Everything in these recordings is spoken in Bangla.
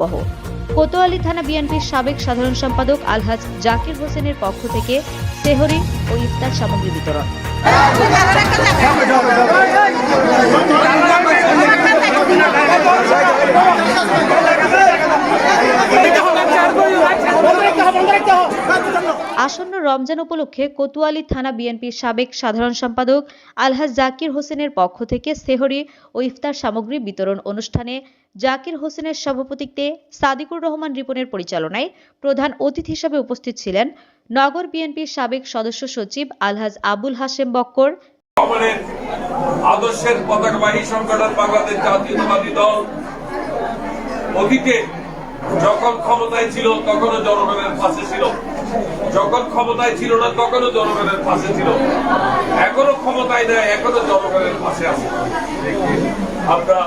বহ কোতোয়ালি থানা বিএনপির সাবেক সাধারণ সম্পাদক আলহাজ জাকির হোসেনের পক্ষ থেকে সেহরি ও ইফতার সামগ্রী বিতরণ। আসন্ন রমজান উপলক্ষে কোতোয়ালি থানা বিএনপির সাবেক সাধারণ সম্পাদক আলহাজ জাকির হোসেনের পক্ষ থেকে সেহরি ও ইফতার সামগ্রী বিতরণ অনুষ্ঠানে জাকির হোসেনের সভাপতিত্বে সাদিকুর রহমান রিপনের পরিচালনায় প্রধান অতিথি হিসেবে উপস্থিত ছিলেন নগর বিএনপির সাবেক সদস্য সচিব আলহাজ আবুল হাশেম বক্কর। আদর্শের পতাকাবাহী সংগঠন বাংলাদেশ জাতীয়তাবাদী দল অতীতে যখন ক্ষমতায় ছিল, তখনও জনগণের পাশে ছিল। যখন ক্ষমতায় ছিল না, তখনও জনগণের পাশে ছিল। এখনও ক্ষমতায় দেয় এখনও জনগণের পাশে আছে। আমরা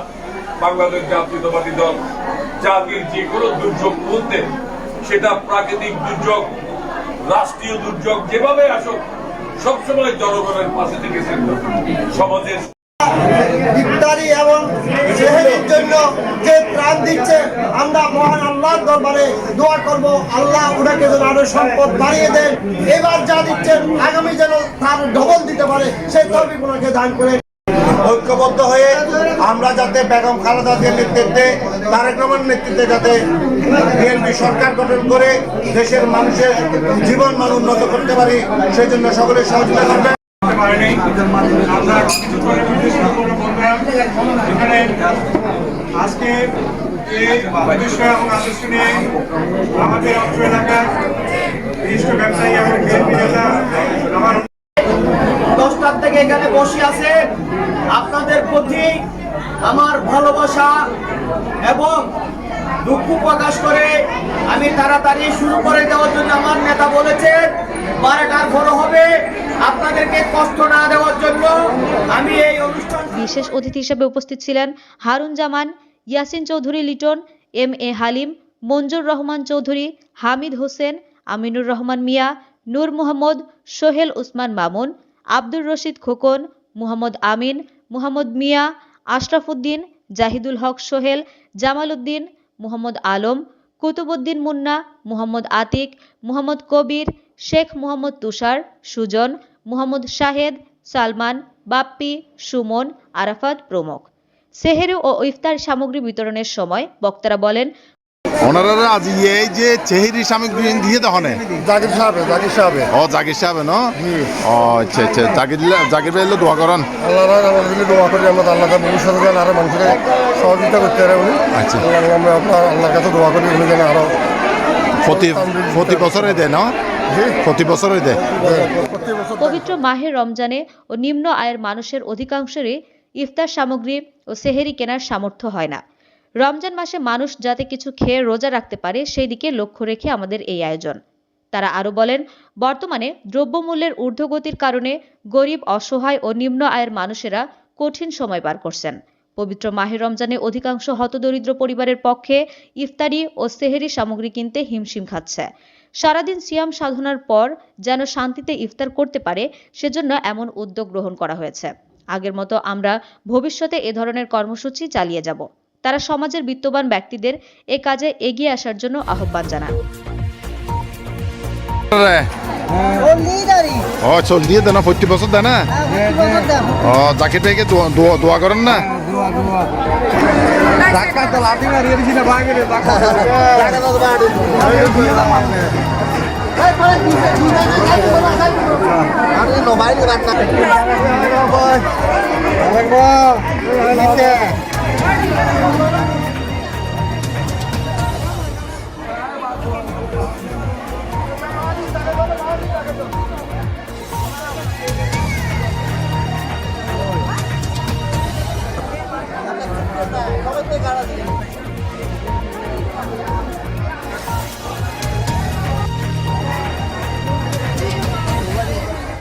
বাংলাদেশ জাতীয়তাবাদী দল, জাতির যে কোনো দুর্যোগ মুহূর্তে সেটা প্রাকৃতিক দুর্যোগ, রাষ্ট্রীয় দুর্যোগ যেভাবে আসুক, সবসময় জনগণের পাশে থেকেছেন সমাজের ইফতারি এবং সেহেরির জন্য যে প্রাণ দিচ্ছে, আমরা মহান আল্লাহর দরবারে দোয়া করব। আল্লাহ ওনাকে যেন আরও সম্পদ বাড়িয়ে দেন। এবার যা দিচ্ছেন, আগামী যেন তার ডবল দিতে পারে, সেই তরফি ওনাকে দান করে। ঐক্যবদ্ধ হয়ে আমরা যাতে বেগম খালেদা জিয়ার নেতৃত্বে, তারেক রহমানের নেতৃত্বে যাতে বিএনপি সরকার গঠন করে দেশের মানুষের জীবন মান উন্নত করতে পারি, সেই জন্য সকলের সহযোগিতা করবেন। করতে পারেনি। আমরা কিছু করে এখানে আজকে আমাদের অত্র এলাকার বিশিষ্ট ব্যবসায়ী এবং বিএনপি নেতা আমার দশটার থেকে এখানে বসে আছে। আপনাদের প্রতি আমার ভালোবাসা এবং দুঃখ প্রকাশ করে আমি তাড়াতাড়ি শুরু করে দেওয়ার জন্য আমার নেতা বলেছেন, বারোটার বড় হবে। আপনাদেরকে কষ্ট না দেওয়ার জন্য আমি এই অনুষ্ঠান বিশেষ অতিথি হিসেবে উপস্থিত ছিলেন হারুন জামান, ইয়াসিন চৌধুরী লিটন এম এ হালিম, মঞ্জুর রহমান চৌধুরী, হামিদ হোসেন, আমিনুর রহমান মিয়া, নূর মোহাম্মদ, সোহেল উসমান মামুন, আব্দুর রশিদ খোকন, মুহাম্মদ আমিন, মুহাম্মদ মিয়া আশরাফুদ্দিন জাহিদুল হক সোহেল, জামাল উদ্দিন, মুহাম্মদ আলম কুতুবুদ্দিন মুন্না, মুহাম্মদ আতিক, মুহাম্মদ কবির শেখ মুহাম্মদ তুষার সুজন মুহাম্মদ শাহেদ সালমান বাপ্পি সুমন আরাফাত প্রমুখ। সেহেরি ও ইফতার সামগ্রী বিতরণের সময় বক্তারা বলেন ওনারা আজ এই যে চেহারি সামগ্রী দিয়ে তখন জাকির সাহেব জাকির সাহেব। ও জাকির সাহেব ন? ও আচ্ছা আচ্ছা জাকির জাকির ভাই দোয়া করেন। আল্লাহ দোয়া করি আমরা আল্লাহ তার ভবিষ্যতে যেন আরও মানুষের সহযোগিতা করতে পারে উনি। আচ্ছা। আল্লাহ আমরা আপনার আল্লাহর কাছে দোয়া করি উনি যেন আরও প্রতি প্রতি বছরে দেয় না? প্রতি বছরে দেয়। পবিত্র মাহের রমজানে ও নিম্ন আয়ের মানুষের অধিকাংশেরই ইফতার সামগ্রী ও সেহেরি কেনার সামর্থ্য হয় না। রমজান মাসে মানুষ যাতে কিছু খেয়ে রোজা রাখতে পারে, সেই দিকে লক্ষ্য রেখে আমাদের এই আয়োজন। তারা আরও বলেন, বর্তমানে দ্রব্যমূল্যের ঊর্ধ্বগতির কারণে গরিব, অসহায় ও নিম্ন আয়ের মানুষেরা কঠিন সময় পার করছেন। পবিত্র মাহের রমজানে অধিকাংশ হতদরিদ্র পরিবারের পক্ষে ইফতারি ও সেহেরি সামগ্রী কিনতে হিমশিম খাচ্ছে। সারাদিন সিয়াম সাধনার পর যেন শান্তিতে ইফতার করতে পারে সেজন্য এমন উদ্যোগ গ্রহণ করা হয়েছে। আগের মতো আমরা ভবিষ্যতে এ ধরনের কর্মসূচি চালিয়ে যাব। তারা সমাজের বিত্তবান ব্যক্তিদের এ কাজে এগিয়ে আসার জন্য আহ্বান জানান। ও চল দিয়ে দেয় না প্রতি বছর দেয় না। ও জাকির ভাইকে দোয়া- దక్కతో లాటింగారు ఎరిచిన బాగానే మొబైల్ రాకపోయి 好了